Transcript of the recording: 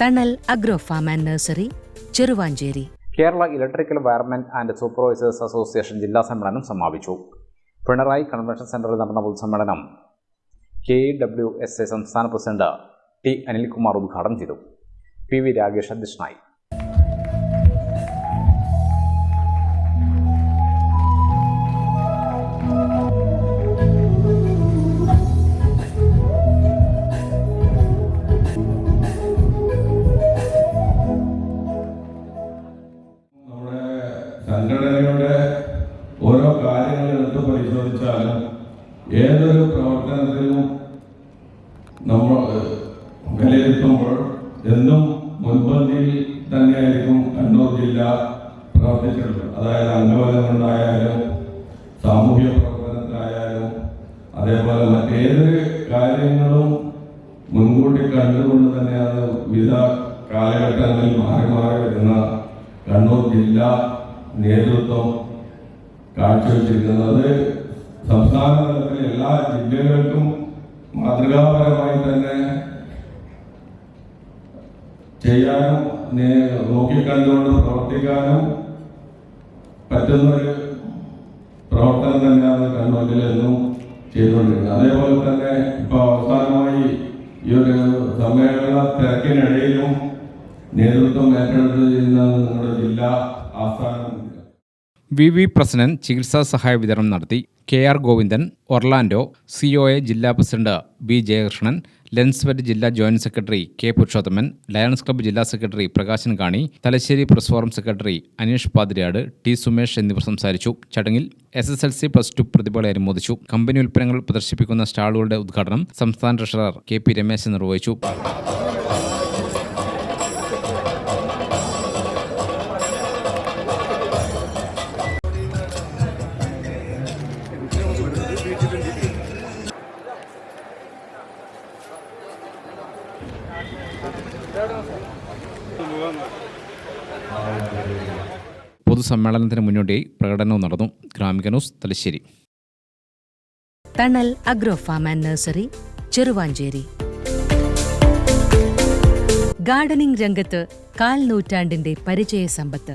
Thanal agro farm and nursery Cheruvancheri. Kerala electrical wiremen and supervisors association ജില്ലാ സമ്മേളനം സമാപിച്ചു. Pinarayi convention സെന്ററിൽ നടന്ന പൊതുസമ്മേളനം കെ ഡബ്ല്യു എസ് എ സംസ്ഥാന പ്രസിഡന്റ് ടി അനിൽകുമാർ ഉദ്ഘാടനം ചെയ്തു. പി വി രാഗേഷ് അധ്യക്ഷനായി. സംഘടനയുടെ ഓരോ കാര്യങ്ങൾ എടുത്ത് പരിശോധിച്ചാലും ഏതൊരു പ്രവർത്തനത്തിനും നമ്മൾ വിലയിരുത്തുമ്പോൾ എന്നും മുൻപന്തിയിൽ തന്നെയായിരിക്കും കണ്ണൂർ ജില്ല പ്രവർത്തിച്ചിട്ടുള്ളത്. അതായത് അംഗബലങ്ങളുണ്ടായാലും സാമൂഹ്യ പ്രവർത്തനത്തിലായാലും അതേപോലെ മറ്റേതൊരു കാര്യങ്ങളും മുൻകൂട്ടി കണ്ടുകൊണ്ട് തന്നെയാണ് വിവിധ കാലഘട്ടങ്ങളിൽ മാറി മാറി വരുന്ന കണ്ണൂർ ജില്ലാ നേതൃത്വം കാഴ്ചവെച്ചിരിക്കുന്നത് സംസ്ഥാന തലത്തിൽ എല്ലാ ജില്ലകൾക്കും മാതൃകാപരമായി തന്നെ ചെയ്യാനും നോക്കിക്കണ്ടുകൊണ്ട് പ്രവർത്തിക്കാനും പറ്റുന്നൊരു പ്രവർത്തനം തന്നെയാണ് കണ്ണൂരിൽ എന്നും ചെയ്തുകൊണ്ടിരുന്നത് അതേപോലെ തന്നെ ഇപ്പോൾ അവസാനമായി ഈ ഒരു സമ്മേളന തിരക്കിനിടയിലും നേതൃത്വം ഏറ്റെടുത്ത് നിങ്ങളുടെ ജില്ലാ ആസ്ഥാനം. വി വി പ്രസിഡന്റ് ചികിത്സാ സഹായ വിതരണം നടത്തി. K R Govindan Orlando C O A ജില്ലാ പ്രസിഡന്റ് ബി ജയകൃഷ്ണൻ ലെൻസ്വെറ്റ് ജില്ലാ joint secretary K Purushothaman Lions club ജില്ലാ secretary Prakashan Kani Thalassery press forum secretary Aneesh Pathiriyad T Sumesh എന്നിവർ സംസാരിച്ചു. ചടങ്ങിൽ S S L C plus two പ്രതിഭകളെ അനുമോദിച്ചു. Company ഉൽപ്പന്നങ്ങൾ പ്രദർശിപ്പിക്കുന്ന സ്റ്റാളുകളുടെ ഉദ്ഘാടനം സംസ്ഥാന ട്രഷറർ കെ പി രമേശൻ നിർവഹിച്ചു. പൊതുസമ്മേളനത്തിന് മുന്നോടിയായി പ്രകടനവും നടന്നു. Gramika news Thalassery. Thanal agro farm and nursery Cheruvancheri. Gardening രംഗത്ത് കാൽ നൂറ്റാണ്ടിന്റെ പരിചയ സമ്പത്ത്